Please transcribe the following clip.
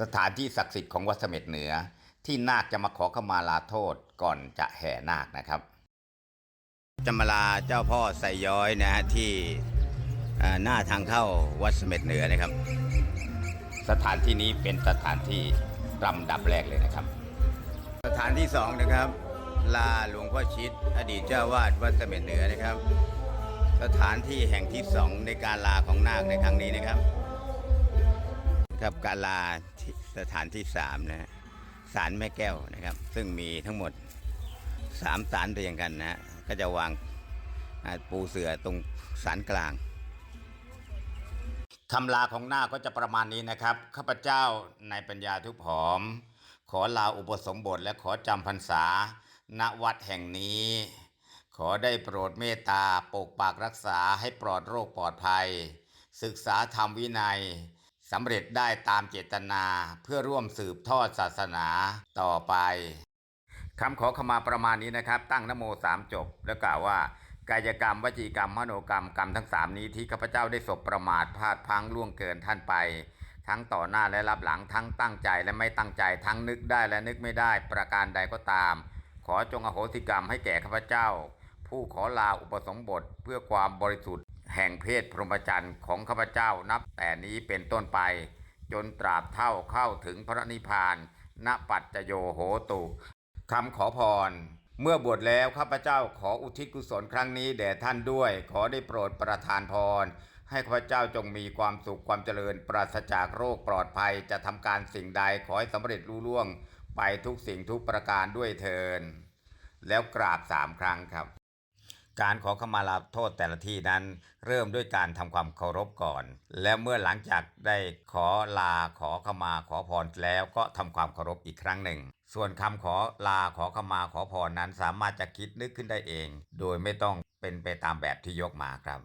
สถานที่ศักดิ์สิทธิ์ของวัดเสม็ดเหนือ ที่นาคจะมาขอขมาลาโทษก่อนจะแห่นาคนะครับจะมาลาเจ้าพ่อไซย้อยนะฮะที่อ่าหน้าทางเข้าวัดเสม็ดเหนือนะครับ สถานที่นี้เป็นสถานที่ลำดับแรกเลยนะครับ สถานที่สองนะครับ ลาหลวงพ่อชิด อดีตเจ้าวาดวัดเสม็ดเหนือนะครับ สถานที่แห่งที่สองในการลาของนาคในครั้งนี้นะครับ ครับกาลาสถานที่สามนะฮะศาลแม่แก้วนะครับ ซึ่งมีทั้งหมดสามศาลเรียงกันนะฮะก็จะวางปูเสือตรงศาลกลางคำลาของหน้าก็จะประมาณนี้นะครับ ข้าพเจ้าในปัญญาทุกหอม ขอลาอุปสมบทและขอจำพรรษา ณวัดแห่งนี้ ขอได้โปรดเมตตาปกปักรักษาให้ปลอดโรคปลอดภัย ศึกษาธรรมวินัย สำเร็จได้ตามเจตนาเพื่อร่วมสืบทอดศาสนาต่อไปคำขอขมาประมาณนี้นะครับ ตั้งนโมสามจบ แล้วกล่าวว่ากายกรรมวจีกรรมมโนกรรมกรรมทั้งสามนี้ที่ข้าพเจ้าได้สบประมาทพลาดพังล่วงเกินท่านไป ทั้งต่อหน้าและรับหลังทั้งตั้งใจและไม่ตั้งใจทั้งนึกได้และนึกไม่ได้ประการใดก็ตาม ขอจงอโหสิกรรมให้แก่ข้าพเจ้า ผู้ขอลาอุปสมบทเพื่อความบริสุทธิ์ แห่งเพศพรหมจรรย์ของข้าพเจ้านับแต่นี้เป็นต้นไป จนตราบเท่าเข้าถึงพระนิพพานณปัจจโยโหตุคำขอพร เมื่อบวชแล้วข้าพเจ้าขออุทิศกุศลครั้งนี้แด่ท่านด้วย ขอได้โปรดประทานพร ให้ข้าพเจ้าจงมีความสุขความเจริญ ปราศจากโรคปลอดภัยจะทำการสิ่งใดขอให้สำเร็จรุ่ล่วง ไปทุกสิ่งทุกประการด้วยเทินแล้วกราบสามครั้งครับ การขอขมาลาโทษแต่ละที่นั้น เริ่มด้วยการทำความเคารพก่อน แล้วเมื่อหลังจากได้ขอลาขอขมาขอพรแล้วก็ทำความเคารพอีกครั้งหนึ่ง ส่วนคำขอลาขอขมาขอพรนั้นสามารถจะคิดนึกขึ้นได้เอง โดยไม่ต้องเป็นไปตามแบบที่ยกมาครับ